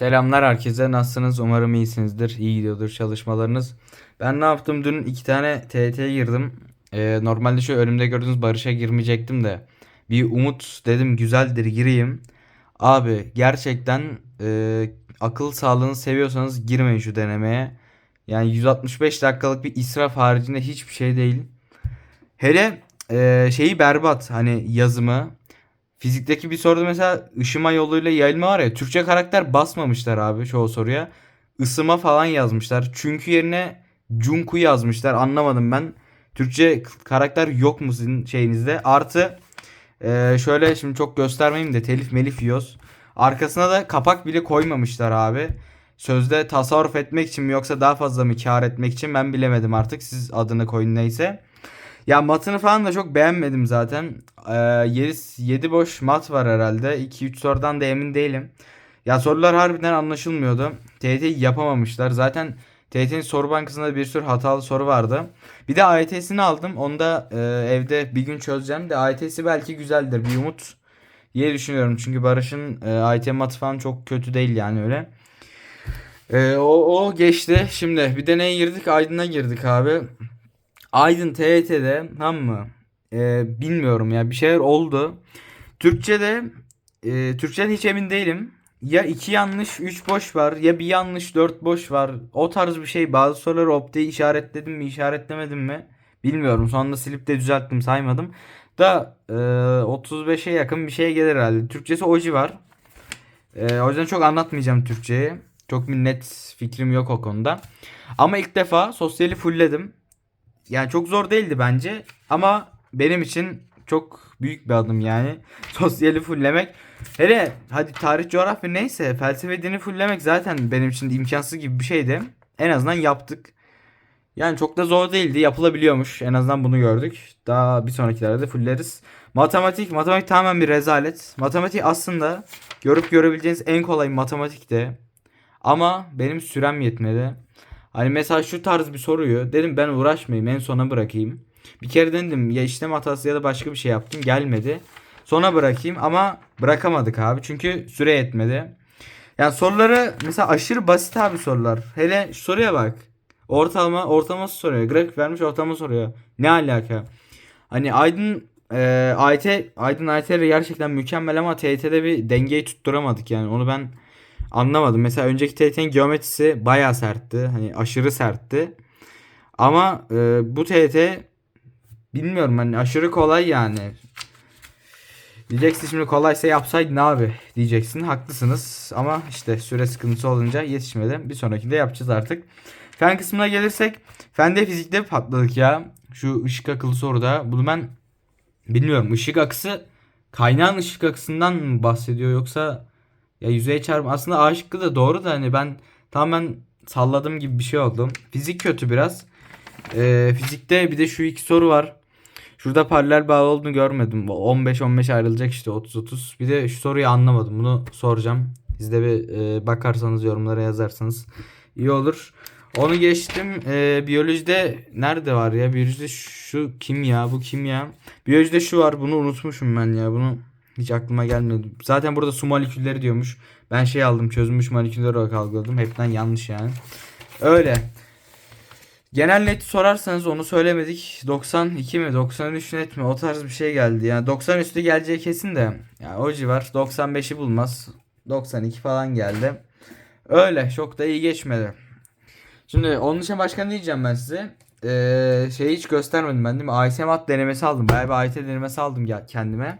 Selamlar herkese. Nasılsınız? Umarım iyisinizdir. İyi gidiyordur çalışmalarınız. Ben ne yaptım? Dün iki tane TYT'ye girdim. Ee, normalde şu önümde gördüğünüz Barış'a girmeyecektim de. Bir umut dedim güzeldir gireyim. Abi gerçekten e, akıl sağlığını seviyorsanız girmeyin şu denemeye. Yani 165 dakikalık bir israf haricinde hiçbir şey değil. Hele e, şeyi berbat hani yazımı. Fizikteki bir soruda mesela ışıma yoluyla yayılma var ya. Türkçe karakter basmamışlar abi çoğu soruya. Isıma falan yazmışlar. Çünkü yerine cunku yazmışlar. Anlamadım ben. Türkçe karakter yok mu sizin şeyinizde? Artı e, şöyle şimdi çok göstermeyeyim de telif melif yiyoruz. Arkasına da kapak bile koymamışlar abi. Sözde tasarruf etmek için mi yoksa daha fazla mı kar etmek için ben bilemedim artık. Siz adını koyun neyse. Ya matını falan da çok beğenmedim zaten. Ee, 7, 7 boş mat var herhalde. 2-3 sorudan da emin değilim. Ya sorular harbiden anlaşılmıyordu. TYT'yi yapamamışlar. Zaten TYT'nin soru bankasında bir sürü hatalı soru vardı. Bir de AYT'sini aldım. Onu da e, evde bir gün çözeceğim de AYT'si belki güzeldir. Bir umut diye düşünüyorum. Çünkü Barış'ın e, AYT matı falan çok kötü değil yani öyle. E, o, o geçti. Şimdi bir de neye girdik? Aydın'a girdik abi. Aydın TYT'de tamam mı? Ee, bilmiyorum ya bir şeyler oldu. Türkçe'de e, Türkçeden hiç emin değilim. Ya iki yanlış üç boş var ya bir yanlış dört boş var. O tarz bir şey. Bazı soruları optayı işaretledim mi işaretlemedim mi bilmiyorum. Sonunda silip de düzelttim saymadım. Da e, 35'e yakın bir şey gelir herhalde. Türkçesi oji var. E, o yüzden çok anlatmayacağım Türkçeyi. Çok bir net fikrim yok o konuda. Ama ilk defa sosyali fullledim. Yani çok zor değildi bence ama benim için çok büyük bir adım yani. Sosyali fulllemek. Hele hadi tarih coğrafya neyse felsefe dini fulllemek zaten benim için imkansız gibi bir şeydi. En azından yaptık. Yani çok da zor değildi. Yapılabiliyormuş. En azından bunu gördük. Daha bir sonrakilerde de fulleriz. Matematik, matematik tamamen bir rezalet. Matematik aslında görüp görebileceğiniz en kolay matematikti. Ama benim sürem yetmedi. Hani mesela şu tarz bir soruyu dedim ben uğraşmayayım en sona bırakayım. Bir kere denedim ya işlem hatası ya da başka bir şey yaptım gelmedi. Sona bırakayım ama bırakamadık abi çünkü süre yetmedi. Yani soruları mesela aşırı basit abi sorular. Hele şu soruya bak. Ortalama ortalaması soruyor. Grafik vermiş ortalama soruyor. Ne alaka? Hani Aydın e, AYT Aydın AYT'leri gerçekten mükemmel ama TYT'de bir dengeyi tutturamadık yani. Onu ben anlamadım. Mesela önceki TYT'nin geometrisi bayağı sertti. Hani aşırı sertti. Ama e, bu TYT bilmiyorum hani aşırı kolay yani. Diyeceksin şimdi kolaysa yapsaydın abi diyeceksin. Haklısınız ama işte süre sıkıntısı olunca yetişmedi. Bir sonrakinde yapacağız artık. Fen kısmına gelirsek fende fizikte patladık ya. Şu ışık akıllı soruda. Bunu ben bilmiyorum. Işık akısı kaynağın ışık akısından mı bahsediyor yoksa ya yüzeye çarpma. Aslında A şıkkı da doğru da hani ben tamamen salladım gibi bir şey oldu. Fizik kötü biraz. Ee, fizikte bir de şu iki soru var. Şurada paralel bağ olduğunu görmedim. 15-15 ayrılacak işte 30-30. Bir de şu soruyu anlamadım. Bunu soracağım. Siz de bir e, bakarsanız yorumlara yazarsanız iyi olur. Onu geçtim. Ee, biyolojide nerede var ya? Biyolojide şu kimya. Bu kimya. Biyolojide şu var. Bunu unutmuşum ben ya. Bunu hiç aklıma gelmedi. Zaten burada su molekülleri diyormuş. Ben şey aldım. Çözülmüş moleküller olarak algıladım. Hepten yanlış yani. Öyle. Genel neti sorarsanız onu söylemedik. 92 mi 93 net mi o tarz bir şey geldi. Yani 90 üstü geleceği kesin de. Yani o civar 95'i bulmaz. 92 falan geldi. Öyle çok da iyi geçmedi. Şimdi onun için başka ne diyeceğim ben size? Ee, şeyi hiç göstermedim ben değil mi? AYT mat denemesi aldım. Bayağı bir AYT denemesi aldım kendime.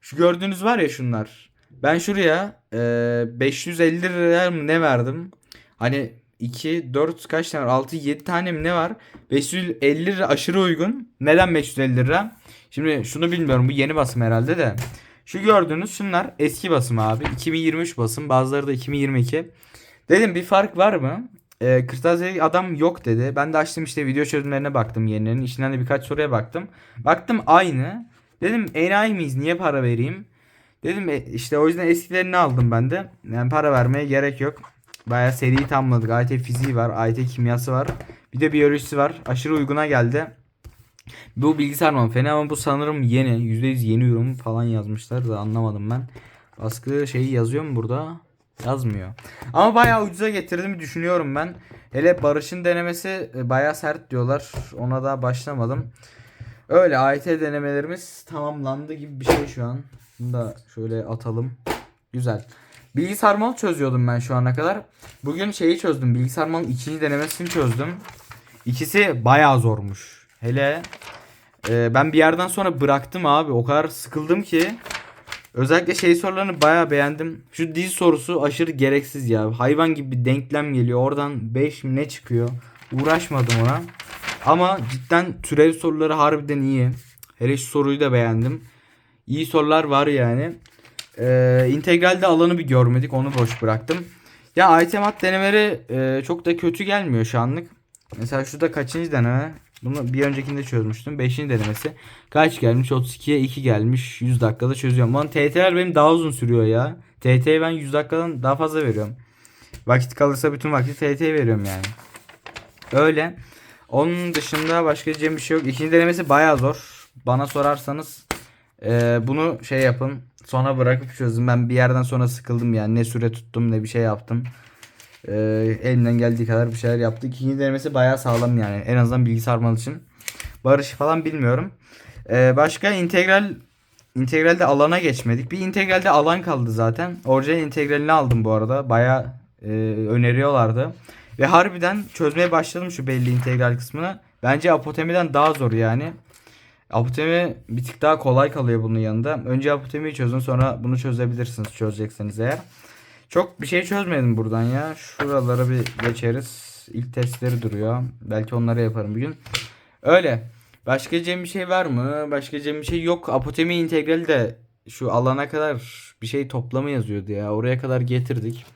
Şu gördüğünüz var ya şunlar. Ben şuraya e, 550 lira mı ne verdim? Hani 2, 4 kaç tane var? 6, 7 tane mi ne var? 550 lira aşırı uygun. Neden 550 lira? Şimdi şunu bilmiyorum. Bu yeni basım herhalde de. Şu gördüğünüz şunlar eski basım abi. 2023 basım. Bazıları da 2022. Dedim bir fark var mı? Ee, kırtasiye adam yok dedi. Ben de açtım işte video çözümlerine baktım yenilerinin. İçinden de birkaç soruya baktım. Baktım aynı. Dedim enayi miyiz? Niye para vereyim? Dedim e, işte o yüzden eskilerini aldım ben de. Yani para vermeye gerek yok. Bayağı seriyi tamamladık. AYT fiziği var. AYT kimyası var. Bir de biyolojisi var. Aşırı uyguna geldi. Bu bilgisayar mı fena ama bu sanırım yeni. %100 yeni ürün falan yazmışlar da anlamadım ben. Baskı şeyi yazıyor mu burada? Yazmıyor. Ama bayağı ucuza getirdiğimi düşünüyorum ben. Hele Barış'ın denemesi e, bayağı sert diyorlar. Ona da başlamadım. Öyle AYT denemelerimiz tamamlandı gibi bir şey şu an. Bunu da şöyle atalım. Güzel. Bilgisayar mal çözüyordum ben şu ana kadar. Bugün şeyi çözdüm. Bilgisayar malın ikinci denemesini çözdüm. İkisi bayağı zormuş. Hele e, ben bir yerden sonra bıraktım abi. O kadar sıkıldım ki. Özellikle şey sorularını bayağı beğendim. Şu dil sorusu aşırı gereksiz ya. Hayvan gibi bir denklem geliyor. Oradan 5 mi ne çıkıyor? Uğraşmadım ona. Ama cidden türev soruları harbiden iyi. Hele şu soruyu da beğendim. İyi sorular var yani. Ee, integralde alanı bir görmedik. Onu boş bıraktım. Ya IT mat denemeleri e, çok da kötü gelmiyor şu anlık. Mesela şurada kaçıncı deneme? Bunu bir öncekinde çözmüştüm. Beşinci denemesi. Kaç gelmiş? 32'ye 2 gelmiş. 100 dakikada çözüyorum. Lan TT'ler benim daha uzun sürüyor ya. TT'ye ben 100 dakikadan daha fazla veriyorum. Vakit kalırsa bütün vakti TT'ye veriyorum yani. Öyle. Onun dışında başka diyeceğim bir şey yok. İkinci denemesi bayağı zor. Bana sorarsanız e, bunu şey yapın. Sonra bırakıp çözün. Ben bir yerden sonra sıkıldım yani. Ne süre tuttum ne bir şey yaptım. E, elimden geldiği kadar bir şeyler yaptık. İkinci denemesi bayağı sağlam yani. En azından bilgisayar mal için. Barış falan bilmiyorum. E, başka integral integralde alana geçmedik. Bir integralde alan kaldı zaten. Orijinal integralini aldım bu arada. Bayağı e, öneriyorlardı. Ve harbiden çözmeye başladım şu belli integral kısmını. Bence apotemiden daha zor yani. Apotemi bir tık daha kolay kalıyor bunun yanında. Önce apotemiyi çözün sonra bunu çözebilirsiniz çözecekseniz eğer. Çok bir şey çözmedim buradan ya. Şuralara bir geçeriz. İlk testleri duruyor. Belki onları yaparım bugün. Öyle. Başka diyeceğim bir şey var mı? Başka diyeceğim bir şey yok. Apotemi integrali de şu alana kadar bir şey toplamı yazıyordu ya. Oraya kadar getirdik.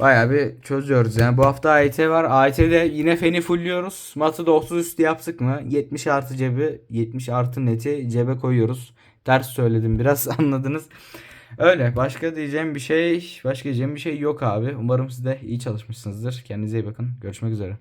Bayağı bir çözüyoruz yani. Bu hafta AYT var. AYT'de yine feni fullüyoruz. Matı da 30 üstü yaptık mı? 70 artı cebi, 70 artı neti cebe koyuyoruz. Ters söyledim biraz anladınız. Öyle. Başka diyeceğim bir şey, başka diyeceğim bir şey yok abi. Umarım siz de iyi çalışmışsınızdır. Kendinize iyi bakın. Görüşmek üzere.